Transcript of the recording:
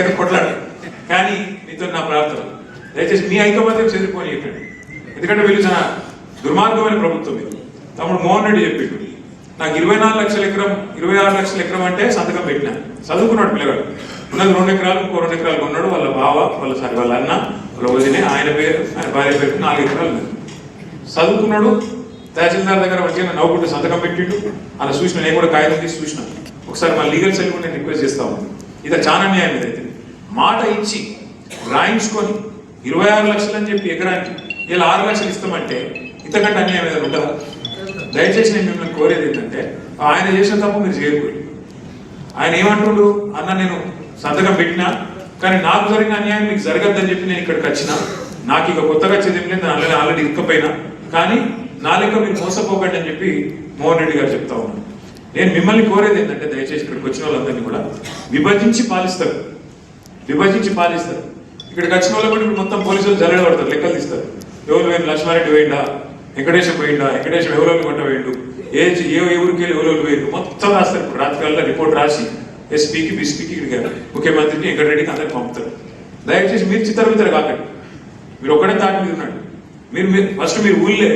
ఏదో కొట్లాడు కానీ మీతో నా ప్రార్థన. దయచేసి మీ ఐకమత్యం చెదిరిపోయి చెప్పండి. ఎందుకంటే వీళ్ళు చాలా దుర్మార్గమైన ప్రభుత్వం ఇది. తమ్ముడు మోహన్ రెడ్డి చెప్పిండు. నాకు ఇరవై నాలుగు లక్షల ఎకరం ఇరవై ఆరు లక్షల ఎకరం అంటే సంతకం పెట్టిన. చదువుకున్నాడు పిల్లగాడు ఉన్నది రెండు ఎకరాలు ఇంకో రెండు ఎకరాలు కొన్నాడు. వాళ్ళ బావ వాళ్ళ సారి వాళ్ళ అన్న వాళ్ళ వదినే ఆయన పేరు ఆయన భార్య పేరు నాలుగు ఎకరాలు చదువుకున్నాడు. తహసీల్దార్ దగ్గర వచ్చిన నవ్వుకుంటూ సంతకం పెట్టిండు. అలా చూసిన నేను కూడా కాగితం తీసి చూసిన. ఒకసారి మా లీగల్ సెల్ కూడా నేను రిక్వెస్ట్ చేస్తా ఉన్నాను ఇది చాలా న్యాయం ఇదైతే మాట ఇచ్చి రాయించుకొని ఇరవై ఆరు లక్షలు అని చెప్పి ఎకరానికి ఇలా ఆరు లక్షలు ఇస్తామంటే ఇంతకంటే అన్యాయం ఏదైనా ఉంటుందా దయచేసి నేను మిమ్మల్ని కోరేది ఏంటంటే ఆయన చేసిన తప్పు మీరు చేయకూడదు. ఆయన ఏమంటుండు? అన్న నేను సంతకం పెట్టినా కానీ నాకు జరిగిన అన్యాయం మీకు జరగద్దని చెప్పి నేను ఇక్కడికి వచ్చిన నాకు ఇక కొత్తగా వచ్చేది లేదు ఆల్రెడీ ఆల్రెడీ ఇక్కపోయినా కానీ నా లెక్క మీరు మోసపోకండి అని చెప్పి మోహన్ రెడ్డి గారు చెప్తా ఉన్నాను నేను మిమ్మల్ని కోరేది ఏంటంటే దయచేసి ఇక్కడికి వచ్చిన వాళ్ళందరినీ కూడా విభజించి పాలిస్తారు. విభజించి పాలిస్తారు. ఇక్కడికి వచ్చిన వాళ్ళు కూడా ఇప్పుడు మొత్తం పోలీసులు జల్లెడ పడతారు లెక్కలు తీస్తారు. ఎవరు పోయిన లక్ష్మారెడ్డి పోయిండా? వెంకటేశం పోయిండా? వెంకటేశం ఎవరెవరు కొట్ట పోయిండు ఏ ఏ ఊరికి వెళ్ళి ఎవరెవరు పోయిండు మొత్తం రాస్తారు. ఇప్పుడు రాత్రికాల రిపోర్ట్ రాసి ఎస్పీకి బిస్పీకి ఇక్కడికి ముఖ్యమంత్రికి వెంకటరెడ్డికి అందరికి పంపుతారు. దయచేసి మీరు చిత్తరమితరు కాకండి. మీరు ఒకటే తాటి మీద ఉన్నాడు మీరు మీరు ఫస్ట్ మీరు ఊళ్ళే